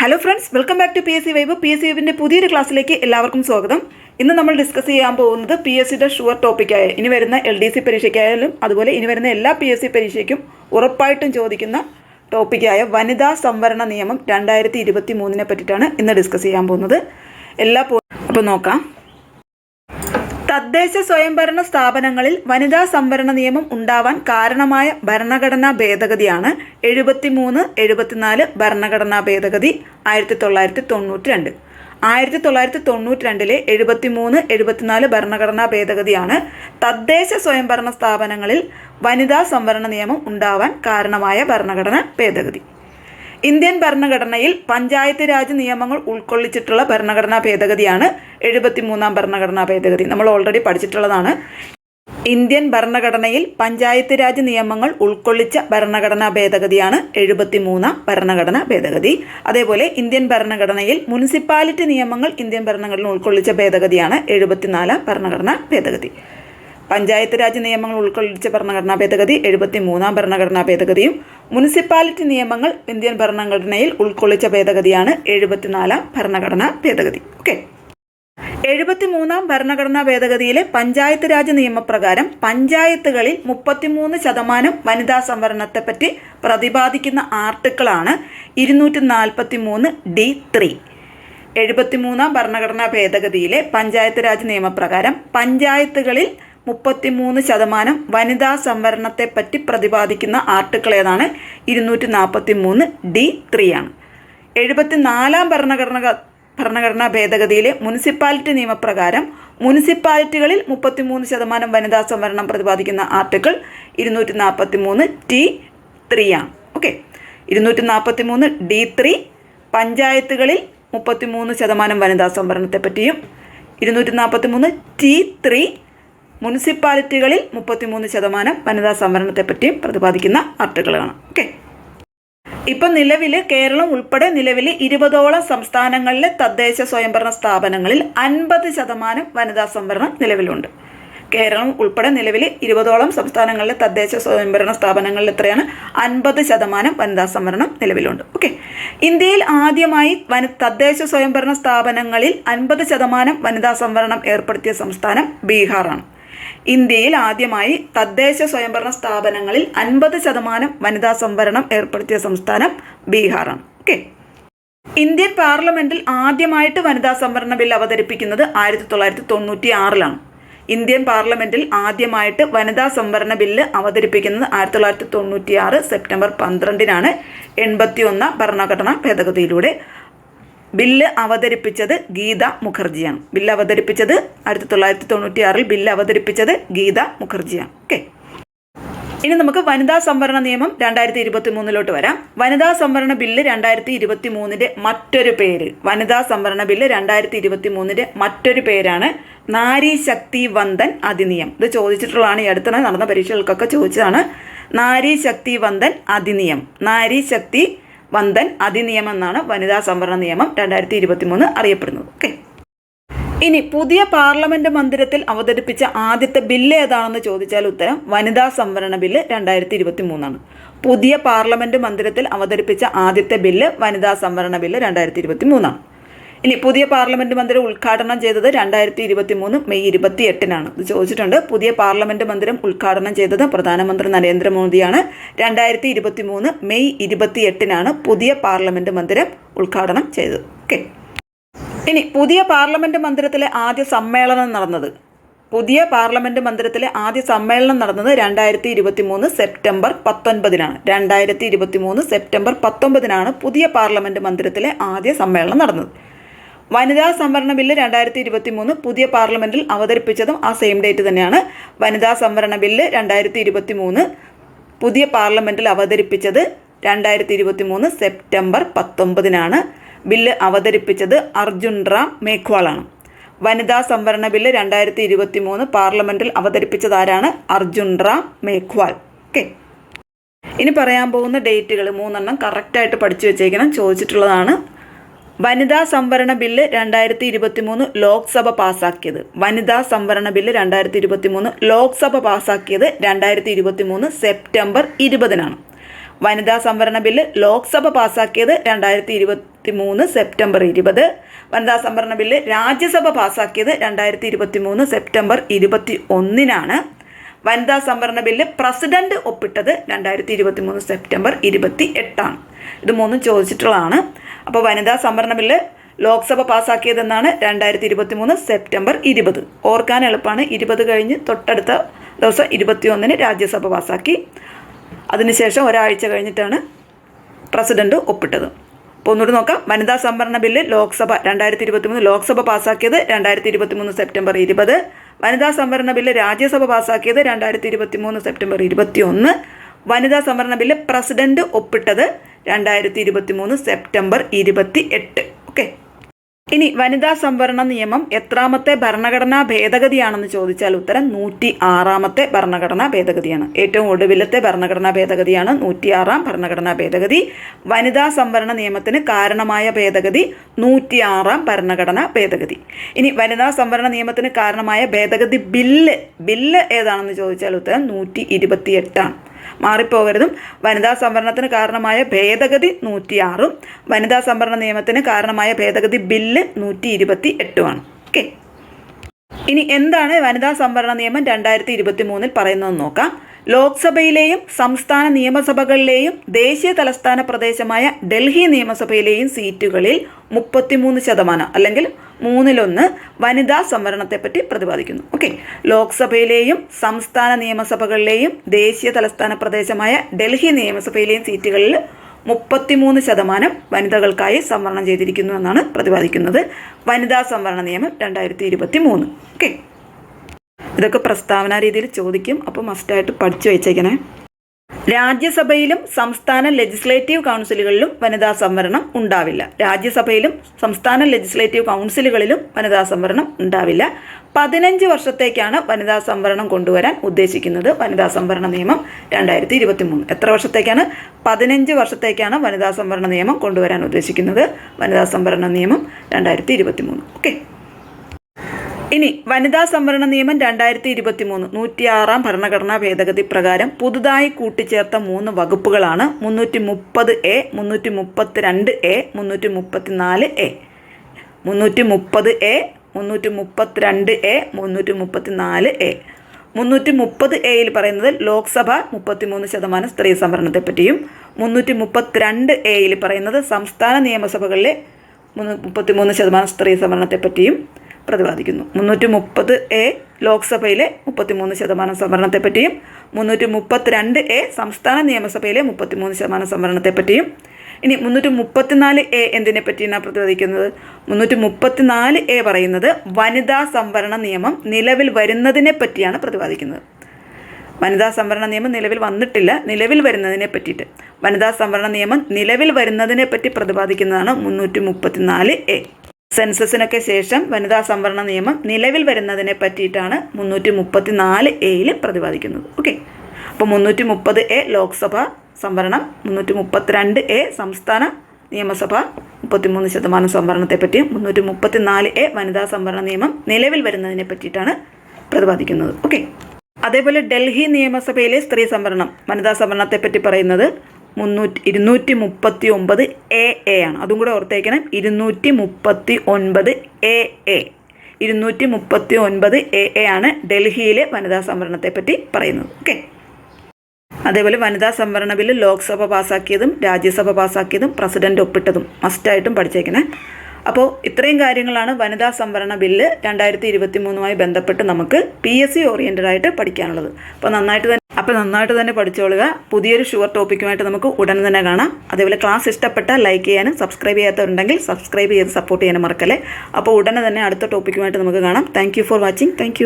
Hello friends welcome back to P S C vibe P S C വൈബിന്റെ പുതിയൊരു ക്ലാസ്സിലേക്ക് എല്ലാവർക്കും സ്വാഗതം. ഇന്ന് നമ്മൾ ഡിസ്കസ് ചെയ്യാൻ പോകുന്നത് പി എസ് സിയുടെ ഷുവർ ടോപ്പിക്കായ ഇനി വരുന്ന എൽ ഡി സി പരീക്ഷയ്ക്കായാലും അതുപോലെ ഇനി വരുന്ന എല്ലാ പി എസ് സി പരീക്ഷയ്ക്കും ഉറപ്പായിട്ടും ചോദിക്കുന്ന ടോപ്പിക്കായ വനിതാ സംവരണ നിയമം രണ്ടായിരത്തി ഇരുപത്തി മൂന്നിനെ പറ്റിയിട്ടാണ് ഇന്ന് ഡിസ്കസ് ചെയ്യാൻ പോകുന്നത്. എല്ലാ അപ്പോൾ നോക്കാം. തദ്ദേശ സ്വയംഭരണ സ്ഥാപനങ്ങളിൽ വനിതാ സംവരണ നിയമം ഉണ്ടാവാൻ കാരണമായ ഭരണഘടനാ ഭേദഗതിയാണ് എഴുപത്തിമൂന്ന് എഴുപത്തിനാല് ഭരണഘടനാ ഭേദഗതി ആയിരത്തി തൊള്ളായിരത്തി തൊണ്ണൂറ്റി രണ്ട് ആയിരത്തി തൊള്ളായിരത്തി തൊണ്ണൂറ്റി രണ്ടിലെ എഴുപത്തിമൂന്ന് എഴുപത്തിനാല് ഭരണഘടനാ ഭേദഗതിയാണ് തദ്ദേശ സ്വയംഭരണ സ്ഥാപനങ്ങളിൽ വനിതാ സംവരണ നിയമം ഉണ്ടാവാൻ കാരണമായ ഭരണഘടനാ ഭേദഗതി. ഇന്ത്യൻ ഭരണഘടനയിൽ പഞ്ചായത്ത് രാജ് നിയമങ്ങൾ ഉൾക്കൊള്ളിച്ചിട്ടുള്ള ഭരണഘടനാ ഭേദഗതിയാണ് എഴുപത്തിമൂന്നാം ഭരണഘടനാ ഭേദഗതി. നമ്മൾ ഓൾറെഡി പഠിച്ചിട്ടുള്ളതാണ്. ഇന്ത്യൻ ഭരണഘടനയിൽ പഞ്ചായത്ത് രാജ് നിയമങ്ങൾ ഉൾക്കൊള്ളിച്ച ഭരണഘടനാ ഭേദഗതിയാണ് എഴുപത്തിമൂന്നാം ഭരണഘടനാ ഭേദഗതി. അതേപോലെ ഇന്ത്യൻ ഭരണഘടനയിൽ മുനിസിപ്പാലിറ്റി നിയമങ്ങൾ ഇന്ത്യൻ ഭരണഘടന ഉൾക്കൊള്ളിച്ച ഭേദഗതിയാണ് എഴുപത്തിനാലാം ഭരണഘടനാ ഭേദഗതി. പഞ്ചായത്ത് രാജ് നിയമങ്ങൾ ഉൾക്കൊള്ളിച്ച ഭരണഘടനാ ഭേദഗതി എഴുപത്തി മൂന്നാം ഭരണഘടനാ ഭേദഗതിയും മുനിസിപ്പാലിറ്റി നിയമങ്ങൾ ഇന്ത്യൻ ഭരണഘടനയിൽ ഉൾക്കൊള്ളിച്ച ഭേദഗതിയാണ് എഴുപത്തിനാലാം ഭരണഘടനാ ഭേദഗതി. ഓക്കെ എഴുപത്തിമൂന്നാം ഭരണഘടനാ ഭേദഗതിയിലെ പഞ്ചായത്ത് രാജ് നിയമപ്രകാരം പഞ്ചായത്തുകളിൽ മുപ്പത്തിമൂന്ന് ശതമാനം വനിതാ സംവരണത്തെപ്പറ്റി പ്രതിപാദിക്കുന്ന ആർട്ടിക്കിളാണ് ഇരുന്നൂറ്റി നാൽപ്പത്തി മൂന്ന് ഡി ത്രീ. എഴുപത്തിമൂന്നാം ഭരണഘടനാ ഭേദഗതിയിലെ പഞ്ചായത്ത് രാജ് നിയമപ്രകാരം പഞ്ചായത്തുകളിൽ മുപ്പത്തിമൂന്ന് ശതമാനം വനിതാ സംവരണത്തെപ്പറ്റി പ്രതിപാദിക്കുന്ന ആർട്ടിക്കിൾ ഏതാണ്? ഇരുന്നൂറ്റി നാൽപ്പത്തി മൂന്ന് ഡി ത്രീ ആണ് എഴുപത്തിനാലാം ഭരണഘടന ഭരണഘടനാ ഭേദഗതിയിലെ മുനിസിപ്പാലിറ്റി നിയമപ്രകാരം മുനിസിപ്പാലിറ്റികളിൽ മുപ്പത്തിമൂന്ന് ശതമാനം വനിതാ സംവരണം പ്രതിപാദിക്കുന്ന ആർട്ടിക്കിൾ ഇരുന്നൂറ്റി നാൽപ്പത്തി മൂന്ന് ടി ത്രീ ആണ് ഓക്കെ. ഇരുന്നൂറ്റി നാൽപ്പത്തി മൂന്ന് ഡി ത്രീ പഞ്ചായത്തുകളിൽ മുപ്പത്തിമൂന്ന് ശതമാനം വനിതാ സംവരണത്തെപ്പറ്റിയും ഇരുന്നൂറ്റി നാൽപ്പത്തി മൂന്ന് ടി ത്രീ മുനിസിപ്പാലിറ്റികളിൽ മുപ്പത്തിമൂന്ന് ശതമാനം വനിതാ സംവരണത്തെ പറ്റിയും പ്രതിപാദിക്കുന്ന ആർട്ടിക്കിളാണ് ഓക്കെ. ഇപ്പം നിലവിൽ കേരളം ഉൾപ്പെടെ നിലവിൽ ഇരുപതോളം സംസ്ഥാനങ്ങളിലെ തദ്ദേശ സ്വയംഭരണ സ്ഥാപനങ്ങളിൽ അൻപത് ശതമാനം വനിതാ സംവരണം നിലവിലുണ്ട്. കേരളം ഉൾപ്പെടെ നിലവിൽ ഇരുപതോളം സംസ്ഥാനങ്ങളിലെ തദ്ദേശ സ്വയംഭരണ സ്ഥാപനങ്ങളിൽ എത്രയാണ്? അൻപത് ശതമാനം വനിതാ സംവരണം നിലവിലുണ്ട്. ഓക്കെ. ഇന്ത്യയിൽ ആദ്യമായി വന തദ്ദേശ സ്വയംഭരണ സ്ഥാപനങ്ങളിൽ അൻപത് ശതമാനം വനിതാ സംവരണം ഏർപ്പെടുത്തിയ സംസ്ഥാനം ബീഹാറാണ്. ഇന്ത്യയിൽ ആദ്യമായി തദ്ദേശ സ്വയംഭരണ സ്ഥാപനങ്ങളിൽ അൻപത് ശതമാനം വനിതാ സംവരണം ഏർപ്പെടുത്തിയ സംസ്ഥാനം ബീഹാറാണ്. ഓക്കെ. ഇന്ത്യൻ പാർലമെന്റിൽ ആദ്യമായിട്ട് വനിതാ സംവരണ ബിൽ അവതരിപ്പിക്കുന്നത് ആയിരത്തി തൊള്ളായിരത്തി തൊണ്ണൂറ്റി ആറിലാണ് ഇന്ത്യൻ പാർലമെന്റിൽ ആദ്യമായിട്ട് വനിതാ സംവരണ ബില്ല് അവതരിപ്പിക്കുന്നത് ആയിരത്തി തൊള്ളായിരത്തി തൊണ്ണൂറ്റി ആറ് സെപ്റ്റംബർ പന്ത്രണ്ടിനാണ് എൺപത്തി ഒന്നാം ഭരണഘടനാ ഭേദഗതിയിലൂടെ. ബില്ല് അവതരിപ്പിച്ചത് ഗീത മുഖർജിയാണ്. ബില്ല് അവതരിപ്പിച്ചത് ആയിരത്തി തൊള്ളായിരത്തി തൊണ്ണൂറ്റി ആറിൽ ബില്ല് അവതരിപ്പിച്ചത് ഗീത മുഖർജിയാണ്. ഓക്കെ? ഇനി നമുക്ക് വനിതാ സംവരണ നിയമം രണ്ടായിരത്തി ഇരുപത്തി മൂന്നിലോട്ട് വരാം. വനിതാ സംവരണ ബില്ല് രണ്ടായിരത്തി ഇരുപത്തി മൂന്നിന്റെ മറ്റൊരു പേര്. വനിതാ സംവരണ ബില്ല് രണ്ടായിരത്തി ഇരുപത്തി മൂന്നിന്റെ മറ്റൊരു പേരാണ് നാരി ശക്തി വന്ദൻ അധിനിയം. ഇത് ചോദിച്ചിട്ടുള്ളതാണ് ഈ അടുത്തിടെ നടന്ന പരീക്ഷകൾക്കൊക്കെ ചോദിച്ചതാണ് നാരി ശക്തി വന്ദൻ അധിനിയം. നാരി ശക്തി വന്ദൻ അതിനിയമം എന്നാണ് വനിതാ സംവരണ നിയമം രണ്ടായിരത്തി ഇരുപത്തി മൂന്ന് അറിയപ്പെടുന്നത്. ഓക്കെ ഇനി പുതിയ പാർലമെന്റ് മന്ദിരത്തിൽ അവതരിപ്പിച്ച ആദ്യത്തെ ബില്ല് ഏതാണെന്ന് ചോദിച്ചാൽ ഉത്തരം വനിതാ സംവരണ ബില്ല് രണ്ടായിരത്തി ഇരുപത്തി മൂന്നാണ് പുതിയ പാർലമെന്റ് മന്ദിരത്തിൽ അവതരിപ്പിച്ച ആദ്യത്തെ ബില്ല് വനിതാ സംവരണ ബില്ല് രണ്ടായിരത്തി ഇരുപത്തി മൂന്നാണ് ഇനി പുതിയ പാർലമെന്റ് മന്ദിരം ഉദ്ഘാടനം ചെയ്തത് രണ്ടായിരത്തി ഇരുപത്തി മൂന്ന് മെയ് ഇരുപത്തി എട്ടിനാണ് ഇത് ചോദിച്ചിട്ടുണ്ട്. പുതിയ പാർലമെന്റ് മന്ദിരം ഉദ്ഘാടനം ചെയ്തത് പ്രധാനമന്ത്രി നരേന്ദ്രമോദിയാണ്. രണ്ടായിരത്തി ഇരുപത്തി മൂന്ന് മെയ് ഇരുപത്തി എട്ടിനാണ് പുതിയ പാർലമെന്റ് മന്ദിരം ഉദ്ഘാടനം ചെയ്തത്. ഓക്കെ. ഇനി പുതിയ പാർലമെന്റ് മന്ദിരത്തിലെ ആദ്യ സമ്മേളനം നടന്നത്. പുതിയ പാർലമെന്റ് മന്ദിരത്തിലെ ആദ്യ സമ്മേളനം നടന്നത് രണ്ടായിരത്തി ഇരുപത്തി മൂന്ന് സെപ്റ്റംബർ പത്തൊൻപതിനാണ്. രണ്ടായിരത്തി ഇരുപത്തി മൂന്ന് സെപ്റ്റംബർ പത്തൊമ്പതിനാണ് പുതിയ പാർലമെന്റ് മന്ദിരത്തിലെ ആദ്യ സമ്മേളനം നടന്നത്. വനിതാ സംവരണ ബില്ല് രണ്ടായിരത്തി ഇരുപത്തി മൂന്ന് പുതിയ പാർലമെന്റിൽ അവതരിപ്പിച്ചതും ആ സെയിം ഡേറ്റ് തന്നെയാണ്. വനിതാ സംവരണ ബില്ല് രണ്ടായിരത്തി ഇരുപത്തി മൂന്ന് പുതിയ പാർലമെന്റിൽ അവതരിപ്പിച്ചത് രണ്ടായിരത്തി ഇരുപത്തി മൂന്ന് സെപ്റ്റംബർ പത്തൊമ്പതിനാണ്. ബില്ല് അവതരിപ്പിച്ചത് അർജുൻ റാം മേഘ്വാളാണ്. വനിതാ സംവരണ ബില്ല് രണ്ടായിരത്തി ഇരുപത്തി മൂന്ന് പാർലമെന്റിൽ അവതരിപ്പിച്ചത് ആരാണ്? അർജുൻ റാം മേഘ്വാൾ. ഓക്കെ. ഇനി പറയാൻ പോകുന്ന ഡേറ്റുകൾ മൂന്നെണ്ണം കറക്റ്റായിട്ട് പഠിച്ചു വെച്ചേക്കണം. ചോദിച്ചിട്ടുള്ളതാണ്. വനിതാ സംവരണ ബില്ല് രണ്ടായിരത്തി ഇരുപത്തി മൂന്ന് ലോക്സഭ പാസാക്കിയത്. വനിതാ സംവരണ ബില്ല് രണ്ടായിരത്തി ഇരുപത്തി മൂന്ന് ലോക്സഭ പാസാക്കിയത് രണ്ടായിരത്തി ഇരുപത്തി മൂന്ന് സെപ്റ്റംബർ ഇരുപതിനാണ്. വനിതാ സംവരണ ബില്ല് ലോക്സഭ പാസാക്കിയത് രണ്ടായിരത്തി ഇരുപത്തി മൂന്ന് സെപ്റ്റംബർ ഇരുപത്. വനിതാ സംവരണ ബില്ല് രാജ്യസഭ പാസാക്കിയത് രണ്ടായിരത്തി ഇരുപത്തി മൂന്ന് സെപ്റ്റംബർ ഇരുപത്തി ഒന്നിനാണ് വനിതാ സംവരണ ബില്ല് പ്രസിഡന്റ് ഒപ്പിട്ടത് രണ്ടായിരത്തി ഇരുപത്തി മൂന്ന് സെപ്റ്റംബർ ഇരുപത്തി എട്ടാണ് ഇത് മൂന്നും ചോദിച്ചിട്ടുള്ളതാണ്. അപ്പോൾ വനിതാ സംവരണ ബില്ല് ലോക്സഭ പാസ്സാക്കിയതെന്നാണ് രണ്ടായിരത്തി ഇരുപത്തി മൂന്ന് സെപ്റ്റംബർ ഇരുപത്. ഓർക്കാൻ എളുപ്പമാണ്. ഇരുപത് കഴിഞ്ഞ് തൊട്ടടുത്ത ദിവസം ഇരുപത്തിയൊന്നിന് രാജ്യസഭ പാസ്സാക്കി അതിനുശേഷം ഒരാഴ്ച കഴിഞ്ഞിട്ടാണ് പ്രസിഡന്റ് ഒപ്പിട്ടത്. അപ്പോൾ ഒന്നുകൂടി നോക്കാം. വനിതാ സംവരണ ബില്ല് ലോക്സഭ രണ്ടായിരത്തി ഇരുപത്തി മൂന്ന് ലോക്സഭ പാസ്സാക്കിയത് രണ്ടായിരത്തി ഇരുപത്തി മൂന്ന് സെപ്റ്റംബർ ഇരുപത്. വനിതാ സംവരണ ബില്ല് രാജ്യസഭ പാസ്സാക്കിയത് രണ്ടായിരത്തി ഇരുപത്തി മൂന്ന് സെപ്റ്റംബർ ഇരുപത്തി ഒന്ന് വനിതാ സംവരണ ബില്ല് പ്രസിഡന്റ് ഒപ്പിട്ടത് രണ്ടായിരത്തി ഇരുപത്തി മൂന്ന് സെപ്റ്റംബർ ഇരുപത്തി എട്ട് ഓക്കെ. ഇനി വനിതാ സംവരണ നിയമം എത്രാമത്തെ ഭരണഘടനാ ഭേദഗതിയാണെന്ന് ചോദിച്ചാൽ ഉത്തരം നൂറ്റി ആറാമത്തെ ഭരണഘടനാ ഭേദഗതിയാണ്. ഏറ്റവും ഒടുവിലത്തെ ഭരണഘടനാ ഭേദഗതിയാണ് നൂറ്റിയാറാം ഭരണഘടനാ ഭേദഗതി. വനിതാ സംവരണ നിയമത്തിന് കാരണമായ ഭേദഗതി നൂറ്റിയാറാം ഭരണഘടനാ ഭേദഗതി. ഇനി വനിതാ സംവരണ നിയമത്തിന് കാരണമായ ഭേദഗതി ബില്ല് ബില്ല് ഏതാണെന്ന് ചോദിച്ചാൽ ഉത്തരം നൂറ്റി ഇരുപത്തിയെട്ടാണ് മാറിപ്പോകരുതും. വനിതാ സംവരണത്തിന് കാരണമായ ഭേദഗതി നൂറ്റിയാറും. വനിതാ സംവരണ നിയമത്തിന് കാരണമായ ഭേദഗതി ബില്ല് നൂറ്റി ഇരുപത്തി എട്ടുമാണ് ഓക്കെ. ഇനി എന്താണ് വനിതാ സംവരണ നിയമം രണ്ടായിരത്തി ഇരുപത്തി മൂന്നിൽ പറയുന്നതെന്ന് നോക്കാം. ലോക്സഭയിലെയും സംസ്ഥാന നിയമസഭകളിലെയും ദേശീയ തലസ്ഥാന പ്രദേശമായ ഡൽഹി നിയമസഭയിലെയും സീറ്റുകളിൽ മുപ്പത്തിമൂന്ന് ശതമാനം അല്ലെങ്കിൽ മൂന്നിലൊന്ന് വനിതാ സംവരണത്തെപ്പറ്റി പ്രതിപാദിക്കുന്നു. ഓക്കെ ലോക്സഭയിലെയും സംസ്ഥാന നിയമസഭകളിലെയും ദേശീയ തലസ്ഥാന പ്രദേശമായ ഡൽഹി നിയമസഭയിലെയും സീറ്റുകളിൽ മുപ്പത്തിമൂന്ന് ശതമാനം വനിതകൾക്കായി സംവരണം ചെയ്തിരിക്കുന്നു എന്നാണ് പ്രതിപാദിക്കുന്നത്. വനിതാ സംവരണ നിയമം രണ്ടായിരത്തി ഇരുപത്തി മൂന്ന് ഓക്കെ ഇതൊക്കെ പ്രസ്താവന രീതിയിൽ ചോദിക്കും. അപ്പോൾ മസ്റ്റായിട്ട് പഠിച്ചു വെച്ചേക്കണേ. രാജ്യസഭയിലും സംസ്ഥാന ലെജിസ്ലേറ്റീവ് കൗൺസിലുകളിലും വനിതാ സംവരണം ഉണ്ടാവില്ല. രാജ്യസഭയിലും സംസ്ഥാന ലെജിസ്ലേറ്റീവ് കൗൺസിലുകളിലും വനിതാ സംവരണം ഉണ്ടാവില്ല. പതിനഞ്ച് വർഷത്തേക്കാണ് വനിതാ സംവരണം കൊണ്ടുവരാൻ ഉദ്ദേശിക്കുന്നത്. വനിതാ സംവരണ നിയമം രണ്ടായിരത്തി ഇരുപത്തി മൂന്ന് എത്ര വർഷത്തേക്കാണ്? പതിനഞ്ച് വർഷത്തേക്കാണ് വനിതാ സംവരണ നിയമം കൊണ്ടുവരാൻ ഉദ്ദേശിക്കുന്നത്. വനിതാ സംവരണ നിയമം രണ്ടായിരത്തി ഇരുപത്തി മൂന്ന് ഓക്കെ ഇനി വനിതാ സംവരണ നിയമം രണ്ടായിരത്തി ഇരുപത്തി മൂന്ന് നൂറ്റിയാറാം ഭരണഘടനാ ഭേദഗതി പ്രകാരം പുതുതായി കൂട്ടിച്ചേർത്ത മൂന്ന് വകുപ്പുകളാണ് മുന്നൂറ്റി മുപ്പത് എ മുന്നൂറ്റി മുപ്പത്തിരണ്ട് എ മുന്നൂറ്റി മുപ്പത്തിനാല് എ. മുന്നൂറ്റി മുപ്പത് എ മുന്നൂറ്റി മുപ്പത്തിരണ്ട് എ മുന്നൂറ്റി മുപ്പത്തിനാല് എ. മുന്നൂറ്റി മുപ്പത് എയിൽ പറയുന്നത് ലോക്സഭ മുപ്പത്തിമൂന്ന് ശതമാനം സ്ത്രീ സംവരണത്തെ പറ്റിയും മുന്നൂറ്റി മുപ്പത്തിരണ്ട് എയിൽ പറയുന്നത് സംസ്ഥാന നിയമസഭകളിലെ മുപ്പത്തിമൂന്ന് ശതമാനം സ്ത്രീ സംവരണത്തെ പറ്റിയും പ്രതിപാദിക്കുന്നു. മുന്നൂറ്റി മുപ്പത് എ ലോക്സഭയിലെ മുപ്പത്തിമൂന്ന് ശതമാനം സംവരണത്തെപ്പറ്റിയും മുന്നൂറ്റി മുപ്പത്തിരണ്ട് എ സംസ്ഥാന നിയമസഭയിലെ മുപ്പത്തിമൂന്ന് ശതമാനം സംവരണത്തെപ്പറ്റിയും. ഇനി മുന്നൂറ്റി മുപ്പത്തിനാല് എ എന്തിനെ പറ്റിയാണ് പ്രതിപാദിക്കുന്നത്? മുന്നൂറ്റി മുപ്പത്തിനാല് എ പറയുന്നത് വനിതാ സംവരണ നിയമം നിലവിൽ വരുന്നതിനെ പറ്റിയാണ് പ്രതിപാദിക്കുന്നത്. വനിതാ സംവരണ നിയമം നിലവിൽ വന്നിട്ടില്ല നിലവിൽ വരുന്നതിനെ പറ്റിയിട്ട് വനിതാ സംവരണ നിയമം നിലവിൽ വരുന്നതിനെ പറ്റി പ്രതിപാദിക്കുന്നതാണ് മുന്നൂറ്റി മുപ്പത്തിനാല് എ. സെൻസസിനൊക്കെ ശേഷം വനിതാ സംവരണ നിയമം നിലവിൽ വരുന്നതിനെ പറ്റിയിട്ടാണ് മുന്നൂറ്റി മുപ്പത്തി നാല് എയിൽ പ്രതിപാദിക്കുന്നത്. ഓക്കെ അപ്പോൾ മുന്നൂറ്റി മുപ്പത് എ ലോക്സഭ സംവരണം മുന്നൂറ്റി മുപ്പത്തിരണ്ട് എ സംസ്ഥാന നിയമസഭ മുപ്പത്തിമൂന്ന് ശതമാനം സംവരണത്തെ പറ്റിയും മുന്നൂറ്റി മുപ്പത്തി നാല് എ വനിതാ സംവരണ നിയമം നിലവിൽ വരുന്നതിനെ പറ്റിയിട്ടാണ് പ്രതിപാദിക്കുന്നത്. ഓക്കെ അതേപോലെ ഡൽഹി നിയമസഭയിലെ സ്ത്രീ സംവരണം വനിതാ സംവരണത്തെ പറ്റി പറയുന്നത് മുന്നൂറ്റി ഇരുന്നൂറ്റി മുപ്പത്തി ഒമ്പത് എ എ ആണ്. അതും കൂടെ ഓർത്തേക്കണം. ഇരുന്നൂറ്റി മുപ്പത്തി ഒൻപത് എ എ. ഇരുന്നൂറ്റി മുപ്പത്തി ഒൻപത് എ എ ആണ് ഡൽഹിയിലെ വനിതാ സംവരണത്തെ പറ്റി പറയുന്നത്. ഓക്കെ? അതേപോലെ വനിതാ സംവരണ ബില്ല് ലോക്സഭ പാസ്സാക്കിയതും രാജ്യസഭ പാസ്സാക്കിയതും പ്രസിഡന്റ് ഒപ്പിട്ടതും മസ്റ്റായിട്ടും പഠിച്ചേക്കണേ. അപ്പോൾ ഇത്രയും കാര്യങ്ങളാണ് വനിതാ സംവരണ ബില്ല് രണ്ടായിരത്തി ഇരുപത്തി മൂന്നുമായി ബന്ധപ്പെട്ട് നമുക്ക് പി എസ് സി ഓറിയന്റഡ് ആയിട്ട് പഠിക്കാനുള്ളത്. അപ്പോൾ നന്നായിട്ട് അപ്പോൾ നന്നായിട്ട് തന്നെ പഠിച്ചോളുക. പുതിയൊരു ഷുവർ ടോപ്പിക്കുമായിട്ട് നമുക്ക് ഉടൻ തന്നെ കാണാം. അതേപോലെ ക്ലാസ് ഇഷ്ടപ്പെട്ട ലൈക്ക് ചെയ്യാനും സബ്സ്ക്രൈബ് ചെയ്യാത്തവരുണ്ടെങ്കിൽ സബ്സ്ക്രൈബ് ചെയ്ത് സപ്പോർട്ട് ചെയ്യാനും മറക്കല്ലേ. അപ്പോൾ ഉടനെ തന്നെ അടുത്ത ടോപ്പിക്കുമായിട്ട് നമുക്ക് കാണാം. Thank for watching thank